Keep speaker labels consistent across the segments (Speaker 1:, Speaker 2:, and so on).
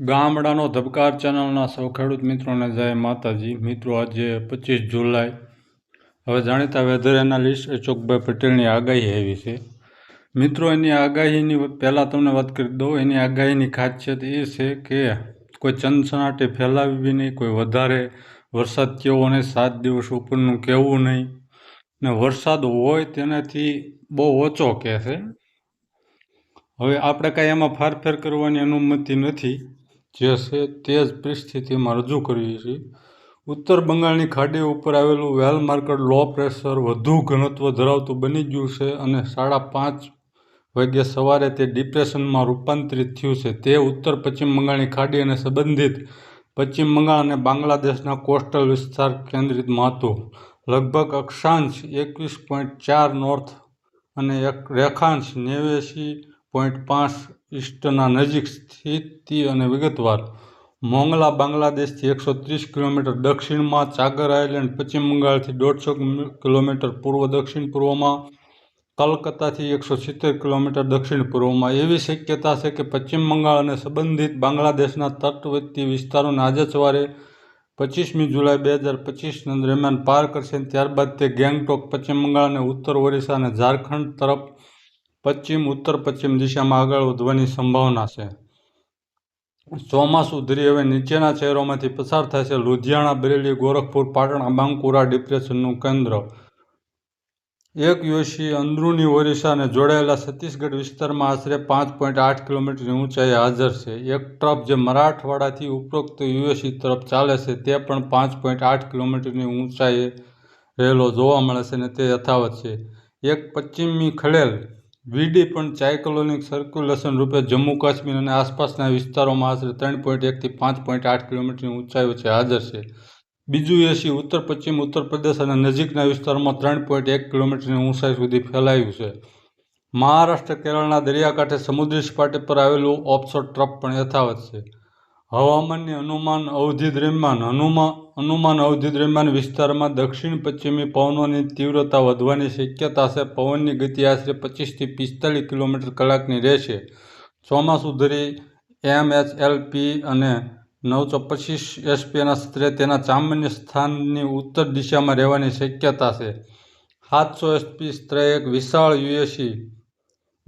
Speaker 1: ગામડાનો ધબકાર ચેનલના સૌ ખેડૂત મિત્રોને જય માતાજી. મિત્રો, આજે પચીસ જુલાઈ. હવે જાણીતા વેધર એનાલિસ્ટ અશોકભાઈ પટેલની આગાહી આવી છે. મિત્રો, એની આગાહીની પહેલાં તમને વાત કરી દઉં. એની આગાહીની ખાસિયત એ છે કે કોઈ ચંદસનાટી ફેલાવી નહીં, કોઈ વધારે વરસાદ કેવો નહીં, સાત દિવસ ઉપરનું કહેવું નહીં. ને વરસાદ હોય તેનાથી બહુ ઓછો કહે છે. હવે આપણે કાંઈ એમાં ફારફેર કરવાની અનુમતિ નથી. જે છે તે જ પરિસ્થિતિમાં રજૂ કરીએ છીએ. ઉત્તર બંગાળની ખાડી ઉપર આવેલું વેલ માર્કેટ લો પ્રેશર વધુ ઘનત્વ ધરાવતું બની ગયું છે અને સાડા પાંચ વાગ્યે સવારે તે ડિપ્રેશનમાં રૂપાંતરિત થયું છે. તે ઉત્તર પશ્ચિમ બંગાળની ખાડી અને સંબંધિત પશ્ચિમ બંગાળ અને બાંગ્લાદેશના કોસ્ટલ વિસ્તાર કેન્દ્રિતમાં હતું લગભગ અક્ષાંશ એકવીસ પોઈન્ટ ચાર નોર્થ અને એક રેખાંશ નેવ્યાસી પોઈન્ટ પાંચ ઈસ્ટના નજીક સ્થિતિ અને વિગતવાર. મોંગલા બાંગ્લાદેશથી એકસો ત્રીસ કિલોમીટર દક્ષિણમાં ચાગર આઇલેન્ડ, પશ્ચિમ બંગાળથી દોઢસો કિલોમીટર પૂર્વ દક્ષિણ પૂર્વમાં, કલકત્તાથી એકસો સિત્તેર કિલોમીટર દક્ષિણ પૂર્વમાં. એવી શક્યતા છે કે પશ્ચિમ બંગાળ અને સંબંધિત બાંગ્લાદેશના તટવર્તી વિસ્તારોને આજે સવારે પચીસમી જુલાઈ બે હજાર પચીસ દરમિયાન પાર કરશે ત્યારબાદ તે ગેંગટોક, પશ્ચિમ બંગાળ અને ઉત્તર ઓરિસ્સા અને ઝારખંડ તરફ પશ્ચિમ, ઉત્તર, પશ્ચિમ દિશામાં આગળ વધવાની સંભાવના છે. ચોમાસું ધરી હવે નીચેના શહેરોમાંથી પસાર છે. લુધિયાણા, બરેલી, ગોરખપુર, પાટણ બાંકુરા ડિપ્રેશનનું કેન્દ્ર. એક યુએસી અંદરૂની ઓરિસ્સાને જોડાયેલા છત્તીસગઢ વિસ્તારમાં આશરે પાંચ પોઈન્ટ આઠ કિલોમીટરની ઊંચાઈએ હાજર છે. એક ટ્રફ જે મરાઠવાડાથી ઉપરોક્ત યુએસી તરફ ચાલે છે, તે પણ પાંચ પોઈન્ટ આઠ કિલોમીટરની ઊંચાઈએ રહેલો જોવા મળે છે અને તે યથાવત છે. એક પશ્ચિમી ખલેલ વીડી પણ સાયક્લોનિક સર્ક્યુલેશન રૂપે જમ્મુ કાશ્મીર અને આસપાસના વિસ્તારોમાં આશરે ત્રણ પોઈન્ટ એકથી પાંચ પોઈન્ટ આઠ કિલોમીટરની ઊંચાઈ વચ્ચે હાજર છે. બીજું એસી ઉત્તર પશ્ચિમ, ઉત્તર પ્રદેશ અને નજીકના વિસ્તારોમાં ત્રણ પોઈન્ટ એક કિલોમીટરની ઊંચાઈ સુધી ફેલાયું છે. મહારાષ્ટ્ર, કેરળના દરિયાકાંઠે સમુદ્રી સપાટી પર આવેલું ઓફશોર ટ્રફ પણ યથાવત છે. હવામાનની અનુમાન, અવધિ દરમિયાન હનુમાન અનુમાન અવધિ દરમિયાન વિસ્તારમાં દક્ષિણ પશ્ચિમી પવનોની તીવ્રતા વધવાની શક્યતા છે. પવનની ગતિ આશરે પચીસથી પિસ્તાલીસ કિલોમીટર કલાકની રહેશે. ચોમાસું ધરી એમ એચ એલ પી અને નવસો પચીસ એસપીના સ્ત્રે તેના સામાન્ય સ્થાનની ઉત્તર દિશામાં રહેવાની શક્યતા છે. સાતસો એસપી સ્ત્રે એક વિશાળ યુએસી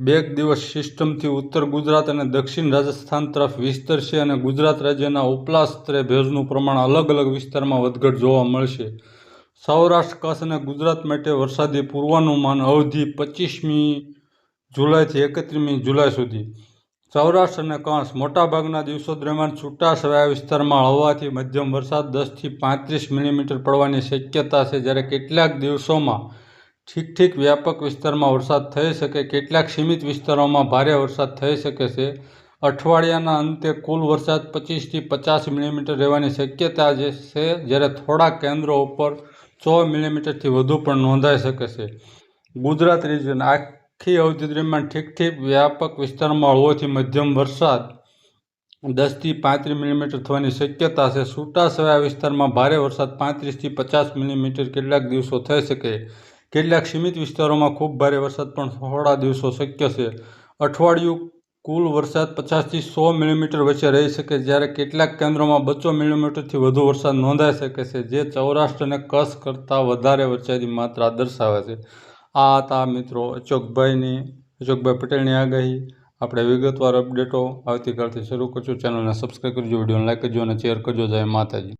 Speaker 1: બે દિવસ સિસ્ટમથી ઉત્તર ગુજરાત અને દક્ષિણ રાજસ્થાન તરફ વિસ્તરશે અને ગુજરાત રાજ્યના ઉપલા સ્તરે ભેજનું પ્રમાણ અલગ અલગ વિસ્તારમાં વધઘટ જોવા મળશે. સૌરાષ્ટ્ર, કચ્છ અને ગુજરાત માટે વરસાદી પૂર્વાનુમાન અવધિ પચીસમી જુલાઈથી એકત્રીસમી જુલાઈ સુધી. સૌરાષ્ટ્ર અને કચ્છ મોટાભાગના દિવસો દરમિયાન છૂટાછવાયા વિસ્તારમાં હળવાથી મધ્યમ વરસાદ દસથી પાંત્રીસ મિલીમીટર પડવાની શક્યતા છે. જ્યારે કેટલાક દિવસોમાં ઠીક ઠીક વ્યાપક વિસ્તારમાં વરસાદ થઈ શકે, કેટલાક સીમિત વિસ્તારોમાં ભારે વરસાદ થઈ શકે છે. અઠવાડિયાના અંતે કુલ વરસાદ પચીસથી પચાસ મિલીમીટર રહેવાની શક્યતા જે છે, જ્યારે થોડાક કેન્દ્રો ઉપર સો મિલીમીટરથી વધુ પણ નોંધાઈ શકે છે. ગુજરાત રિજન આખી અવધિ દરમિયાન ઠીક ઠીક વ્યાપક વિસ્તારમાં હળવોથી મધ્યમ વરસાદ દસથી પાંત્રીસ મિલીમીટર થવાની શક્યતા છે. છૂટાછવાયા વિસ્તારમાં ભારે વરસાદ પાંત્રીસથી પચાસ મિલીમીટર કેટલાક દિવસો થઈ શકે. કેટલાક સીમિત વિસ્તારોમાં ખૂબ ભારે વરસાદ પણ થોડા દિવસો શક્ય છે. અઠવાડિયું કુલ વરસાદ પચાસથી સો મિલીમીટર વચ્ચે રહી શકે જ્યારે કેટલાક કેન્દ્રોમાં બસો મિલીમીટરથી વધુ વરસાદ નોંધાઈ શકે છે, જે સૌરાષ્ટ્રને કચ્છ કરતાં વધારે વરસાદની માત્રા દર્શાવે છે. આ હતા મિત્રો અશોકભાઈની, અશોકભાઈ પટેલની આગાહી. આપણે વિગતવાર અપડેટો આવતીકાલથી શરૂ કરશું. ચેનલને સબસ્ક્રાઈબ કરજો, વિડીયોને લાઈક કરજો અને શેર કરજો. જય માતાજી.